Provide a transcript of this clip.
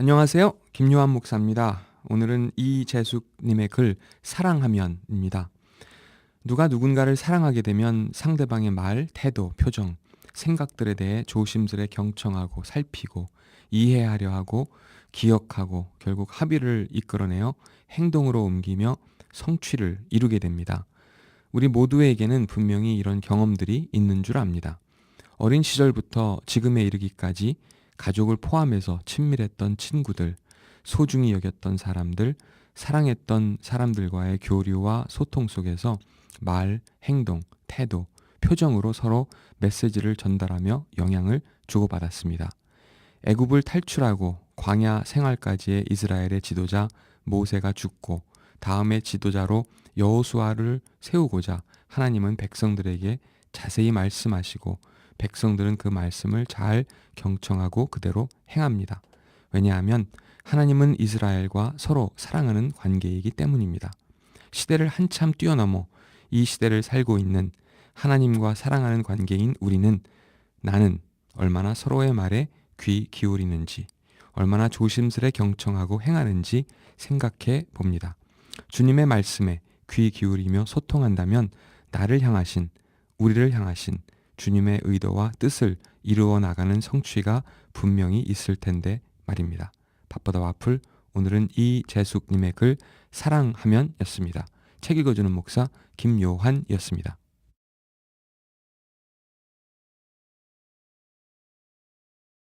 안녕하세요. 김요한 목사입니다. 오늘은 이재숙님의 글 사랑하면입니다. 누가 누군가를 사랑하게 되면 상대방의 말, 태도, 표정, 생각들에 대해 조심스레 경청하고 살피고 이해하려 하고 기억하고 결국 합의를 이끌어내어 행동으로 옮기며 성취를 이루게 됩니다. 우리 모두에게는 분명히 이런 경험들이 있는 줄 압니다. 어린 시절부터 지금에 이르기까지 가족을 포함해서 친밀했던 친구들, 소중히 여겼던 사람들, 사랑했던 사람들과의 교류와 소통 속에서 말, 행동, 태도, 표정으로 서로 메시지를 전달하며 영향을 주고받았습니다. 애굽을 탈출하고 광야 생활까지의 이스라엘의 지도자 모세가 죽고 다음의 지도자로 여호수아를 세우고자 하나님은 백성들에게 자세히 말씀하시고 백성들은 그 말씀을 잘 경청하고 그대로 행합니다. 왜냐하면 하나님은 이스라엘과 서로 사랑하는 관계이기 때문입니다. 시대를 한참 뛰어넘어 이 시대를 살고 있는 하나님과 사랑하는 관계인 우리는 나는 얼마나 서로의 말에 귀 기울이는지, 얼마나 조심스레 경청하고 행하는지 생각해 봅니다. 주님의 말씀에 귀 기울이며 소통한다면 나를 향하신, 우리를 향하신 주님의 의도와 뜻을 이루어 나가는 성취가 분명히 있을 텐데 말입니다. 바쁘다 와플 오늘은 이재숙님의 글 사랑하면였습니다. 책 읽어주는 목사 김요한이었습니다.